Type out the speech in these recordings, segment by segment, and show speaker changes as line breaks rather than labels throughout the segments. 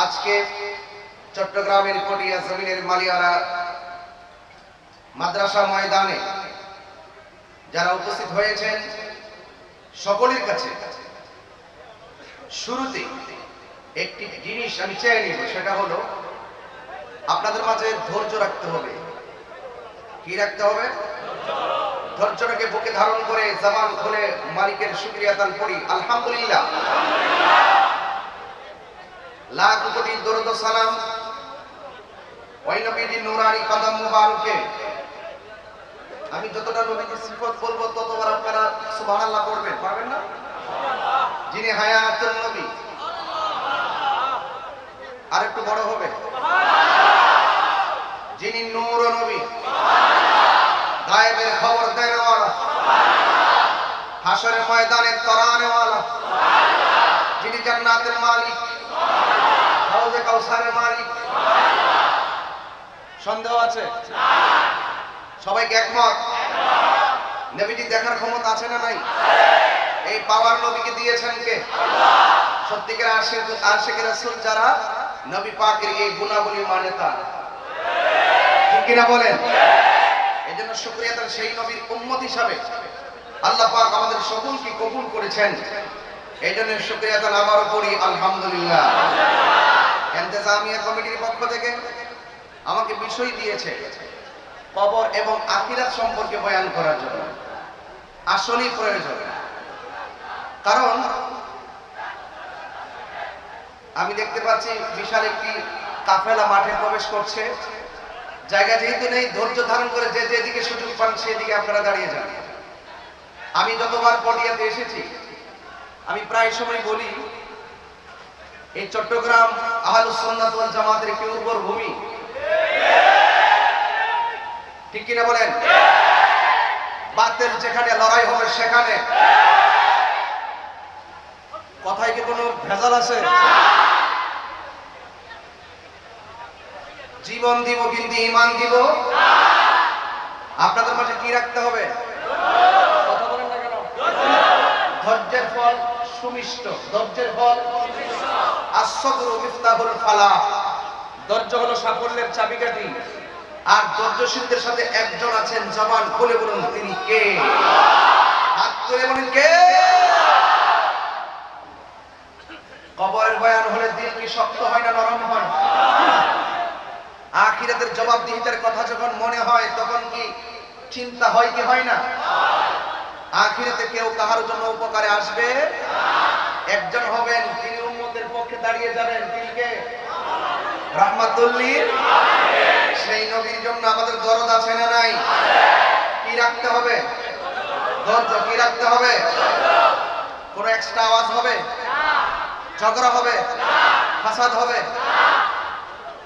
আজকে চট্টগ্রামের পটিয়া জমিনের মালিয়ারা মাদ্রাসা ময়দানে যারা উপস্থিত হয়েছেন, সকলের কাছে শুরুতে একটি জিনিস আমি চেয়ে নিব, সেটা হলো আপনাদের মাঝে ধৈর্য রাখতে হবে। কি রাখতে হবে? ধৈর্যটাকে বুকে ধারণ করে জামান খুলে মালিকের শুক্রিয়া দান করি। আলহামদুলিল্লাহ। লাখ কোটি দরুদ সালাম। ওই নবীজি নুরানি কদম মুবারকে। আমি যতটা নবীজির সিফত বলব, ততবার আপনারা সুবহানাল্লাহ পড়বেন, পারবেন না? যিনি হায়াতুল নবী। আর একটু বড় হবে। যিনি নূর নবী। গায়েবের খবর দেনেওয়ালা। হাসরের ময়দানে তরানেওয়ালা। যিনি জান্নাতের মালিক। সন্দেহ আছে? সবাইকে একমত? নবীজি দেখার ক্ষমতা আছে না নাই? এই পাওয়ার নবীকে দিয়েছেন কে? সত্যিকার আশেক আশেক রাসূল যারা নবী পাকের এই গুণাবলী মানে তারা। ঠিক কিনা বলেন? এই জন্য শুক্রিয়া তার সেই নবীর উম্মত হিসাবে আল্লাহ পাক আমাদের সকলকে কবুল করেছেন। এই জন্য শুক্রিয়া তার আবারও করি আলহামদুলিল্লাহ। এন্তেজামিয়া কমিটির পক্ষ থেকে আমাকে বিষয় দিয়েছে কবর এবং আখিরাত সম্পর্কে বয়ান করার জন্য। আসলেই প্রয়োজন। কারণ, আমি দেখতে পাচ্ছি বিশাল একটি কাফেলা মাঠে প্রবেশ করছে। জায়গা যেহেতু নেই, ধৈর্য ধারণ করে যে যেদিকে সুযোগ পান সেদিকে আপনারা দাঁড়িয়ে যান। আমি যতবার পটিয়াতে এসেছি, আমি প্রায় সময় বলি, এই চট্টগ্রাম আহলুস সুন্নাত ওয়াল জামাতের একটি উর্বর ভূমি ঠিক কিনা বলেন? বাতেল যেখানে, লড়াই হবে সেখানে। কথায় কি কোনো ভেজাল আছে? জীবন দিব, কিন্তু ইমান দিব। আপনাদের মাঝে কি রাখতে হবে? ধৈর্যের ফল সুমিষ্ট, ধৈর্যের ফল আশ্বগুরু মিফতাহুল ফালাহ। ধৈর্য হলো সাফল্যের চাবিকাঠি। আর ধৈর্যশীলদের সাথে একজন আছেন, জবান খুলে বলুন, তিনি কে? হাত তুলে বলুন, কে? কবরের বয়ান হলে দিল কি শক্ত হয় না নরম হয়? আখিরাতের জবাবদিহিতার কথা যখন মনে হয়, তখন কি চিন্তা হয় কি হয় না? আখিরাতে কেউ কাহার জন্য উপকারে আসবে? একজন হবেন, তিনি উম্মতের পক্ষে দাঁড়িয়ে যাবেন, তিনি কে? রাহমাতুল্লিল সেই নবীর জন্য আমাদের দরদ আছে না নাই? কি রাখতে হবে? ধৈর্য কি রাখতে হবে? কোন এক্সট্রা আওয়াজ হবে? ঝগড়া হবে? ফাসাদ হবে?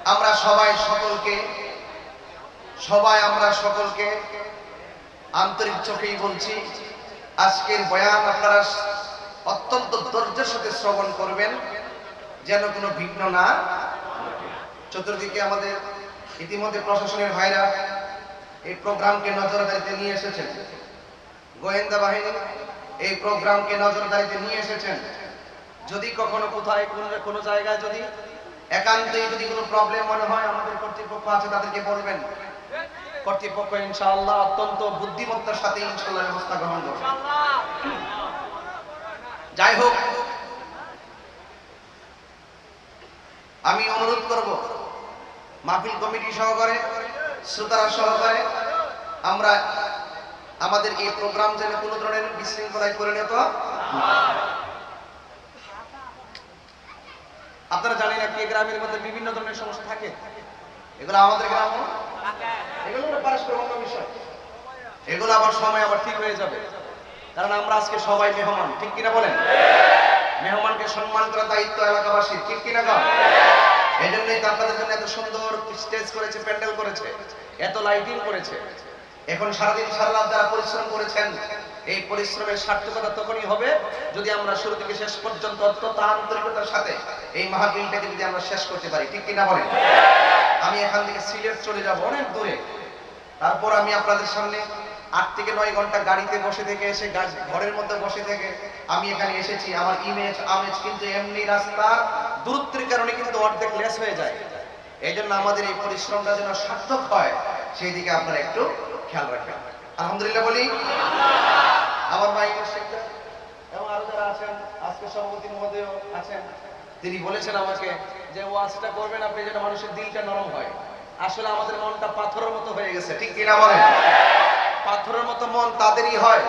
আমরা সবাই সকলকে, সবাই আমরা সকলকে আন্তরিক চোখেই বলছি, আজকের বয়ান আপনারা অত্যন্ত ধৈর্যের সাথে শ্রবণ করবেন, যেন কোনো বিঘ্ন না, চতুর্দিকে আমাদের ইতিমধ্যে প্রশাসনের ভাইরা এই প্রোগ্রামকে নজরদারিতে নিয়ে এসেছেন। গোয়েন্দা বাহিনী এই প্রোগ্রামকে নজরদারিতে নিয়ে এসেছেন। যদি কখনো কোথায় কোনো জায়গায় যদি একান্তই যদি কোনো প্রবলেম মনে হয় আমাদের কর্তৃপক্ষ আছে, তাদেরকে বলবেন। কর্তৃপক্ষ ইনশাআল্লাহ অত্যন্ত বুদ্ধিমত্তার সাথে ইনশাআল্লাহ ব্যবস্থা গ্রহণ করবে। যাই হোক, আমি অনুরোধ করব মাহফিল কমিটি সহকারে, শ্রোতারা সহকারে, আমরা আমাদের এই প্রোগ্রাম যেন কোনো ধরনের বিশৃঙ্খলায় পরিণত আপনারা জানেন এই গ্রামের মধ্যে বিভিন্ন ধরনের সমস্যা থাকে? এগুলো আমাদের গ্রাম এগুলো পারস্পরিক বিষয়। এগুলো আবার সময় আবার ঠিক হয়ে যাবে। কারণ আমরা আজকে সবাই মেহমান, ঠিক কিনা বলেন? মেহমানকে সম্মান করার দায়িত্ব এলাকাবাসীর, ঠিক কিনা গাও এই জন্যই তো এত সুন্দর স্টেজ করেছে, প্যান্ডেল করেছে, এত লাইটিং করেছে। এখন সারাদিন সারা যারা পরিশ্রম করেছেন, এই পরিশ্রমের সার্থকতা তখনই হবে যদি আমরা শুরু থেকে শেষ পর্যন্ত অত্যন্ত আন্তরিকতার সাথে এই মাহফিলটাকে যদি আমরা শেষ করতে পারি, ঠিক কিনা বলেন? আমি এখান থেকে সিলেট চলে যাব অনেক দূরে। তারপর আমি আপনাদের সামনে আট থেকে নয় ঘণ্টা গাড়িতে বসে থেকে এসে ঘরের মধ্যে বসে থেকে আমি এখানে এসেছি। আমার ইমেজ আমেজ কিন্তু এমনি রাস্তার দূরত্বের কারণে কিন্তু অর্ধেক লেস হয়ে যায়। এই জন্য আমাদের এই পরিশ্রমটা যেন সার্থক হয়, সেই দিকে আপনারা একটু খেয়াল রাখবেন। আলহামদুলিল্লাহ বলি। আমার ভাই এবং আরও যারা আছেন, আজকে সভাপতি মহোদয় আছেন, তিনি বলেছেন আমাকে যে ওয়াজটা করবেন, আপনি যেন মানুষের দিলটা নরম হয়। আসলে আমাদের মনটা পাথরের মতো হয়ে গেছে, ঠিক কিনা বলেন? পাথরের মতো মন তাদেরই হয়।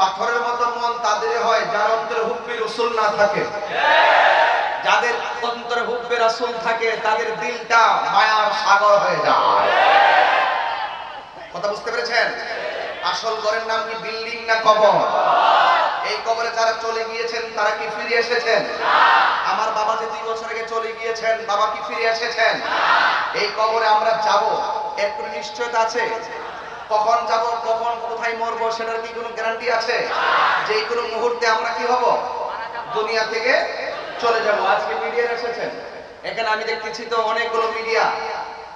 পাথরের মতো মন তাদেরই হয়, যার অন্তরে হুব্বি রসুল না থাকে। যাদের অন্তরে হুব্বে রাসূল থাকে, তাদের দিলটা মায়ার সাগর হয়ে যায়। কথা বুঝতে পেরেছেন? আসল ঘরের নাম কি বিল্ডিং না কবর? এই কবরে যারা চলে গিয়েছেন, তারা কি ফিরে এসেছেন? আমার বাবা যে দুই বছর আগে চলে গিয়েছেন, বাবা কি ফিরে এসেছেন? এই কবরে আমরা যাব। এর কোনো নিশ্চয়তা আছে? কখন যাব, কখন কোথায় মরবো, সেটার কি কোনো গ্যারান্টি আছে? যে কোনো মুহূর্তে আমরা কি হব? দুনিয়া থেকে চলে যাব। আজকে মিডিয়া এসেছেন। এখানে আমি দেখতেছি তো অনেকগুলো মিডিয়া।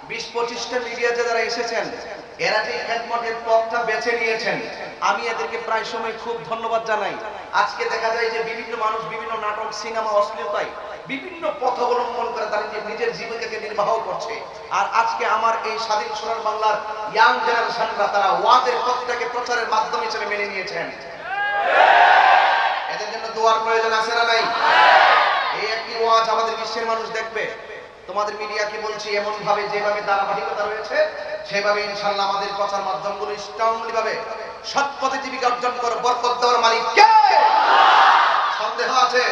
বিশ পঁচিশটা মিডিয়া যারা এসেছেন, এরা যে খেদমতের পথটা বেছে নিয়েছেন, আমি এদেরকে প্রায় সময় খুব ধন্যবাদ জানাই। আজকে দেখা যায় যে বিভিন্ন মানুষ বিভিন্ন নাটক, সিনেমা অশ্লীলতায় বিভিন্ন পথ অবলম্বন করে তারা নিজের- নিজের জীবিকাকে নির্বাহ করছে। আর আজকে আমার এই স্বাধীন সোনার বাংলার ইয়াং জেনারেশনরা তারা ওয়াজের পথটাকে প্রচারের মাধ্যম হিসেবে মেনে নিয়েছেন। এদের জন্য দোয়ার প্রয়োজন আছে না নাই? ওয়াজ আমাদের বিশ্বের মানুষ দেখবে। তোমাদের মিডিয়াকে বলছি এমন ভাবে যেভাবে ধারাবাহিকতা রয়েছে, সেভাবে ইনশাল্লাহ আমাদের প্রচার মাধ্যমগুলো স্ট্রংলি ভাবে সৎ পথে জীবিকা অর্জন করো। বরকত দেওয়ার মালিক কে? সন্দেহ আছে?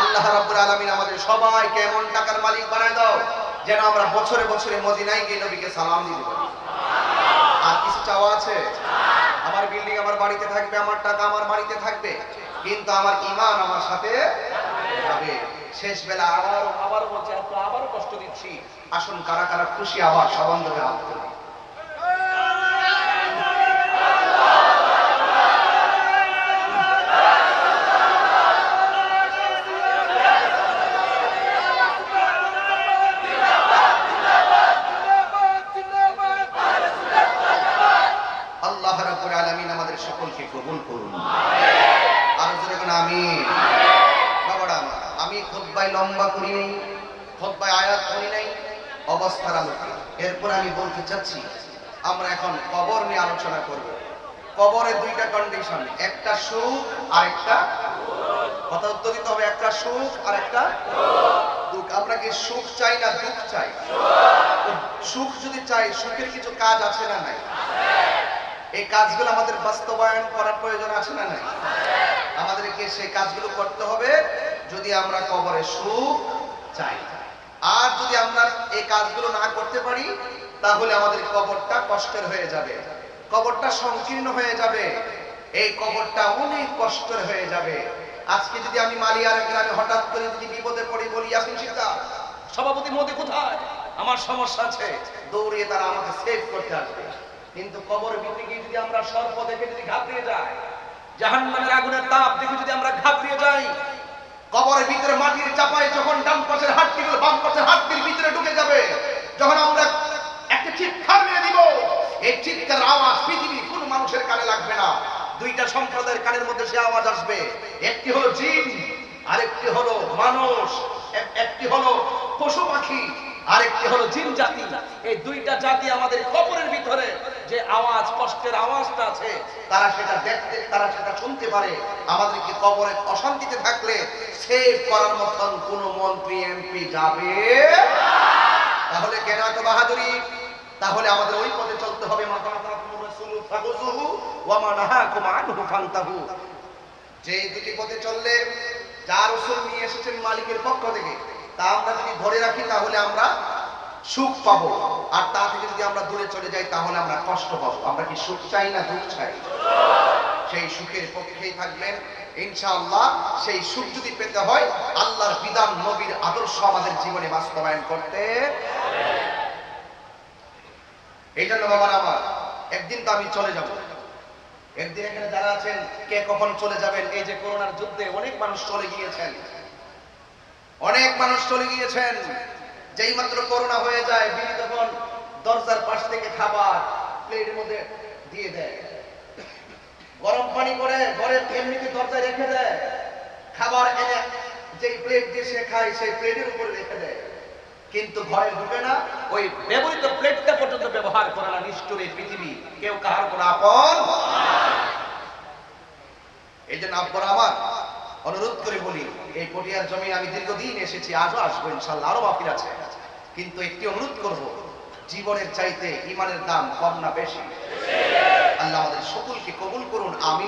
আল্লাহ রাব্বুল আলামিন আমাদের সবাইকে এমন টাকার মালিক বানায় দাও, যেন আমরা বছরে বছরে মদিনায় গিয়ে নবীকে সালাম দিতে পারি আর কিছু চাওয়া আছে? আমার বিল্ডিং আমার বাড়িতে থাকবে, আমার টাকা আমার বাড়িতে থাকবে, কিন্তু আমার ইমান আমার সাথে যাবে শেষ বেলা আবার আবার বলছে আবারও কষ্ট দিচ্ছি। আসুন, কারা কারা খুশি আবার সবান্ধবে হাত তুলি আল্লাহ রাব্বুল আলামিন আমাদের সকলকে কবুল করুন আর জোরে কোন আমিন বাবারা আমার, আমি খুতবায় লম্বা করি নাই খুতবায় আয়াত করি নাই অবস্থার আলোকে এরপর আমি বলতে চাচ্ছি, আমরা এখন কবর নিয়ে আলোচনা করব। কবরে দুইটা কন্ডিশন একটা সুখ আর একটা কথা উত্তর দিতে হবে, একটা সুখ আর একটা দুঃখ। আমরা কি সুখ চাই না দুঃখ চাই? সুখ যদি চাই, সুখের কিছু কাজ আছে না নাই? এই কাজগুলো আমাদের বাস্তবায়ন করার প্রয়োজন আছে না নাই? আমাদেরকে সেই কাজগুলো করতে হবে। যদি আমরা কবরে সুখ চাই আর যদি আমরা এই কাজগুলো না করতে পারি, তাহলে আমাদের কবরটা কষ্টের হয়ে যাবে। কবরটা সংকীর্ণ হয়ে যাবে। এই কবরটা অনেক কষ্টের হয়ে যাবে। আজকে যদি আমি মালিয়ার গ্রামে হঠাৎ করে যদি বিপদে পড়ি বলি আসুন সীতা সভাপতি মোদী কোথায়? আমার সমস্যা আছে। দৌড়িয়ে তারা আমাকে সেভ করতে আসবে। কিন্তু কবর ভিতরে গিয়ে যদি আমরা সর্প দেখে যদি ঘাবড়িয়ে যাই, জাহান্নামের আগুনের তাপ দেখে যদি আমরা ঘাবড়িয়ে যাই কবরের ভিতরে মাটির চাপায় যখন ডান পাশের হাড্ডিগুলো বাম পাশের হাড্ডির ভিতরে ঢুকে যাবে, যখন আমরা একটা চিৎকার মেরে দিব, এই চিৎকার আওয়াজ পৃথিবীর কোনো মানুষের কানে লাগবে না। দুইটা সম্প্রদায়ের কানের মধ্যে সে আওয়াজ আসবে। একটি হলো জিন, আরেকটি হলো মানুষ একটি হলো পশু পাখি, আরেকটি হলো জিন জাতি। এই দুইটা জাতি আমাদের কবরের ভিতরে যে আওয়াজ, কষ্টের আওয়াজটা আছে, তারা সেটা দেখতে, তারা সেটা শুনতে পারে। আমাদেরকে কবরে অশান্তিতে থাকলে সেভ করার মতন কোন মন্ত্রী, এমপি যাবে তাহলে কেন এত বাহাদুরি? তাহলে আমাদের ওই পথে চলতে হবে। যে দুটি পথে চললে যার রসুল নিয়ে এসেছেন মালিকের পক্ষ থেকে, তা আমরা যদি ধরে রাখি, তাহলে আমরা সুখ পাবো। আর তা থেকে যদি আমরা দূরে চলে যাই, তাহলে আমরা কষ্ট পাবো। আমরা কি সুখ চাই না দুঃখ চাই? সেই সুখের পক্ষেই থাকবেন। ইনশাআল্লাহ, সেই সুখ যদি পেতে হয়, আল্লাহর বিধান, নবীর আদর্শ আমাদের জীবনে বাস্তবায়ন করতে। এই জন্য বাবার আমার একদিন তো আমি চলে যাব। একদিন এখানে যারা আছেন, কে কখন চলে যাবেন? এই যে করোনার যুদ্ধে অনেক মানুষ চলে গিয়েছেন। অনেক মানুষ চলে গিয়েছেন। যেই মাত্র করোনা হয়ে যায় বিনি তখন দরজার পাশ থেকে খাবার প্লেটের মধ্যে দিয়ে দেয়। গরম পানি করে, ঘরে এমনিতে দরজায় রেখে দেয়। খাবার এনে যেই প্লেট দিয়ে সে খায়, সেই প্লেটের উপরে রেখে দেয়। কিন্তু ঘরে ঢুকে না, ওই ব্যবহৃত প্লেটটা পর্যন্ত ব্যবহার করে না নিষ্ঠুর এই পৃথিবী। কেউ কাহার কোনো আপন? এই জন্য আব্বর আমার অনুরোধ করে বলি, এই পটিয়ার জমি আমি দীর্ঘদিন এসেছি, আজও আসব ইনশাল্লাহ আরও বাকি আছে। কিন্তু একটি অনুরোধ করব, জীবনের চাইতে ইমানের দাম কম না বেশি। আল্লাহ আমাদের সকলকে কবুল করুন আমি